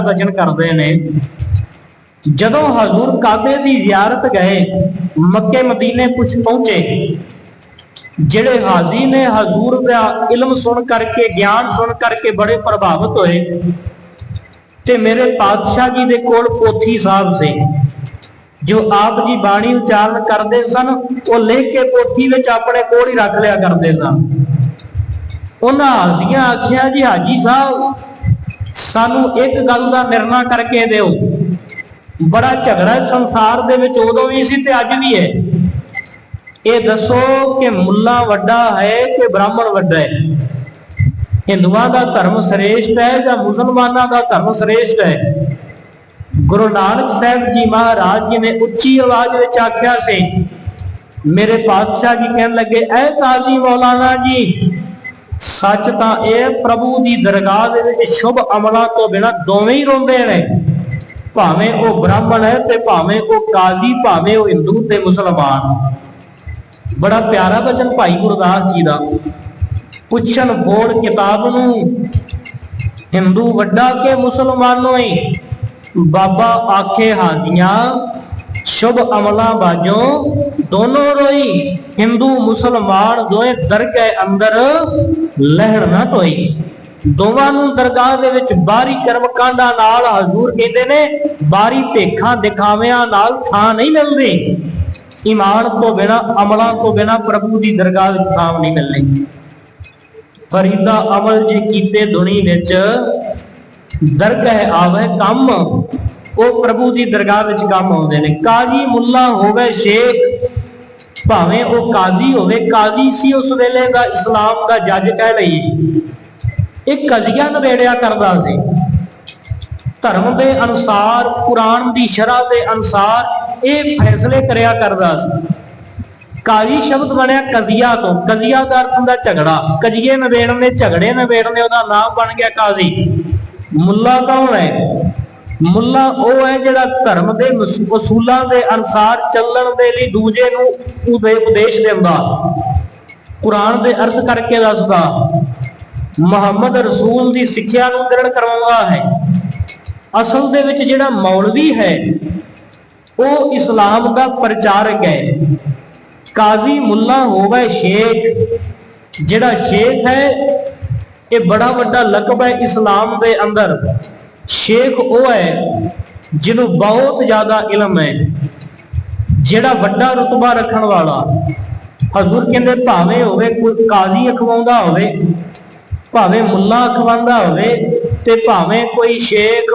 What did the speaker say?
ਬਚਨ ਕਰਦੇ ਨੇ। ਜਦੋਂ ਹਜ਼ੂਰ ਕਾਬੇ ਦੀ ਜ਼ਿਆਰਤ ਗਏ, ਮੱਕੇ ਮਦੀਨੇ ਕੁਝ ਪਹੁੰਚੇ। ਜਿਹੜੇ ਹਾਜ਼ੀ ਨੇ ਹਜ਼ੂਰ ਦਾ ਇਲਮ ਸੁਣ ਕਰਕੇ, ਗਿਆਨ ਸੁਣ ਕਰਕੇ ਬੜੇ ਪ੍ਰਭਾਵਿਤ ਹੋਏ ਤੇ ਮੇਰੇ ਪਾਤਸ਼ਾਹ ਜੀ ਦੇ ਕੋਲ ਪੋਥੀ ਸਾਹਿਬ ਸੀ। ਜੋ ਆਪ ਜੀ ਬਾਣੀ ਉਚਾਰਨ ਕਰਦੇ ਸਨ, ਉਹ ਲਿਖ ਕੇ ਪੋਥੀ ਵਿੱਚ ਆਪਣੇ ਕੋਲ ਹੀ ਰੱਖ ਲਿਆ ਕਰਦੇ ਸਨ। ਉਹਨਾਂ ਹਾਜ਼ੀਆਂ ਆਖਿਆ, ਜੀ ਹਾਜੀ ਸਾਹਿਬ ਸਾਨੂੰ ਇੱਕ ਗੱਲ ਦਾ ਨਿਰਣਾ ਕਰਕੇ ਦਿਓ। ਬੜਾ ਝਗੜਾ ਸੰਸਾਰ ਦੇ ਵਿੱਚ ਉਦੋਂ ਵੀ ਸੀ ਤੇ ਅੱਜ ਵੀ ਹੈ। ਇਹ ਦੱਸੋ ਕਿ ਮੁੱਲਾ ਵੱਡਾ ਹੈ ਕਿ ਬ੍ਰਾਹਮਣ ਵੱਡਾ ਹੈ? ਹਿੰਦੂਆਂ ਦਾ ਧਰਮ ਸ੍ਰੇਸ਼ਟ ਹੈ ਜਾਂ ਮੁਸਲਮਾਨਾਂ ਦਾ ਧਰਮ ਸ੍ਰੇਸ਼ਟ ਹੈ? ਗੁਰੂ ਨਾਨਕ ਸਾਹਿਬ ਜੀ ਮਹਾਰਾਜ ਜੀ ਨੇ ਉੱਚੀ ਆਵਾਜ਼ ਵਿੱਚ ਆਖਿਆ ਸੀ, ਮੇਰੇ ਪਾਤਸ਼ਾਹ ਜੀ ਕਹਿਣ ਲੱਗੇ, ਐ ਕਾਜ਼ੀ ਮੌਲਾਨਾ ਜੀ ਸੱਚ ਤਾਂ ਇਹ ਪ੍ਰਭੂ ਦੀ ਦਰਗਾਹ ਦੇ ਵਿੱਚ ਸ਼ੁਭ ਅਮਲਾਂ ਤੋਂ ਬਿਨਾ ਦੋਵੇਂ ਹੀ ਰੋਂਦੇ ਨੇ। ਭਾਵੇਂ ਉਹ ਬ੍ਰਾਹਮਣ ਹੈ ਤੇ ਭਾਵੇਂ ਉਹ ਕਾਜ਼ੀ, ਭਾਵੇਂ ਉਹ ਹਿੰਦੂ ਤੇ ਮੁਸਲਮਾਨ। ਬੜਾ ਪਿਆਰਾ ਬਚਨ ਭਾਈ ਗੁਰਦਾਸ ਜੀ ਦਾ। ਪੁੱਛਣ ਫੋੜ ਕਿਤਾਬ ਨੂੰ, ਹਿੰਦੂ ਵੱਡਾ ਕੇ ਮੁਸਲਮਾਨੋ ਹੀ ਬਾਬਾ ਆਖੇ ਹਾਜ਼ੀਆਂ ਸ਼ੁਭ ਅਮਲਾਂ ਬਾਝੋਂ ਦੋਨੋਂ ਰੋਈ, ਹਿੰਦੂ, ਮੁਸਲਮਾਨ ਦੋਏ ਦਰਗਾਹ ਅੰਦਰ ਲਹਿਰ ਨਾ ਟੋਈ। ਦੋਵਾਂ ਨੂੰ ਦਰਗਾਹ ਦੇ ਵਿੱਚ ਬਾਰੀ ਕਰਮ ਨਾਲ ਹਜ਼ੂਰ ਕਹਿੰਦੇ ਨੇ ਬਾਰੀ ਭੇਖਾਂ ਦਿਖਾਵਿਆਂ ਨਾਲ ਥਾਂ ਨਹੀਂ ਮਿਲਦੀ। ਈਮਾਨ ਤੋਂ ਬਿਨਾ, ਅਮਲਾਂ ਤੋਂ ਬਿਨਾ ਪ੍ਰਭੂ ਦੀ ਦਰਗਾਹ ਵਿੱਚ ਥਾਂ ਨਹੀਂ ਮਿਲਣੀ। ਫਰੀਦਾ ਅਮਲ ਜੇ ਕੀਤੇ ਦੁਨੀ ਵਿੱਚ ਦਰਗਾਹ ਆਵੇ ਕੰਮ ਉਹ ਪ੍ਰਭੂ ਦੀ ਦਰਗਾਹ ਵਿੱਚ ਕੰਮ ਆਉਂਦੇ ਨੇ। ਕਾਜ਼ੀ ਮੁੱਲਾ ਹੋਵੇ ਸ਼ੇਖ, ਭਾਵੇਂ ਉਹ ਕਾਜ਼ੀ ਹੋਵੇ, ਕਾਜ਼ੀ ਸੀ ਉਸ ਵੇਲੇ ਦਾ ਇਸਲਾਮ ਦਾ ਜੱਜ ਕਹਿ ਲਈਏ। ਇਹ ਕਜ਼ੀਆ ਨਵੇੜਿਆ ਕਰਦਾ ਸੀ। ਧਰਮ ਦੇ ਅਨੁਸਾਰ, ਕੁਰਾਨ ਦੀ ਸ਼ਰ੍ਹਾ ਦੇ ਅਨੁਸਾਰ ਇਹ ਫੈਸਲੇ ਕਰਿਆ ਕਰਦਾ ਸੀ। ਕਾਜ਼ੀ ਸ਼ਬਦ ਬਣਿਆ ਕਜ਼ੀਆ ਤੋਂ। ਕਜ਼ੀਆ ਦਾ ਅਰਥ ਹੁੰਦਾ ਝਗੜਾ। ਕਜੀਏ ਨਵੇੜਨ ਦੇ ਝਗੜੇ ਨਵੇੜਨ ਨੇ ਉਹਦਾ ਨਾਮ ਬਣ ਗਿਆ ਕਾਜ਼ੀ। ਮੁੱਲਾ ਕੌਣ ਹੈ? ਮੁੱਲਾ ਉਹ ਹੈ ਜਿਹੜਾ ਧਰਮ ਦੇ ਮਸ- ਉਸੂਲਾਂ ਦੇ ਅਨੁਸਾਰ ਚੱਲਣ ਦੇ ਲਈ ਦੂਜੇ ਨੂੰ ਉਦੇ ਉਪਦੇਸ਼ ਦਿੰਦਾ। ਕੁਰਾਨ ਦੇ ਅਰਥ ਕਰਕੇ ਦੱਸਦਾ, ਮੁਹੰਮਦ ਰਸੂਲ ਦੀ ਸਿੱਖਿਆ ਨੂੰ ਦ੍ਰਿੜ ਕਰਵਾਉਂਦਾ ਹੈ। ਅਸਲ ਦੇ ਵਿੱਚ ਜਿਹੜਾ ਮੌਲਵੀ ਹੈ, ਉਹ ਇਸਲਾਮ ਦਾ ਪ੍ਰਚਾਰਕ ਹੈ। ਕਾਜ਼ੀ ਮੁੱਲਾ ਹੋਵੇ ਸ਼ੇਖ, ਜਿਹੜਾ ਸ਼ੇਖ ਹੈ, ਇਹ ਬੜਾ ਵੱਡਾ ਲਕਬ ਹੈ ਇਸਲਾਮ ਦੇ ਅੰਦਰ। ਸ਼ੇਖ ਉਹ ਹੈ ਜਿਹਨੂੰ ਬਹੁਤ ਜ਼ਿਆਦਾ ਇਲਮ ਹੈ, ਜਿਹੜਾ ਵੱਡਾ ਰਤਬਾ ਰੱਖਣ ਵਾਲਾ। ਹਜ਼ੂਰ ਕਹਿੰਦੇ ਭਾਵੇਂ ਹੋਵੇ ਕੋਈ ਕਾਜ਼ੀ ਅਖਵਾਉਂਦਾ ਹੋਵੇ, ਭਾਵੇਂ ਮੁੱਲਾ ਅਖਵਾਉਂਦਾ ਹੋਵੇ ਤੇ ਭਾਵੇਂ ਕੋਈ ਸ਼ੇਖ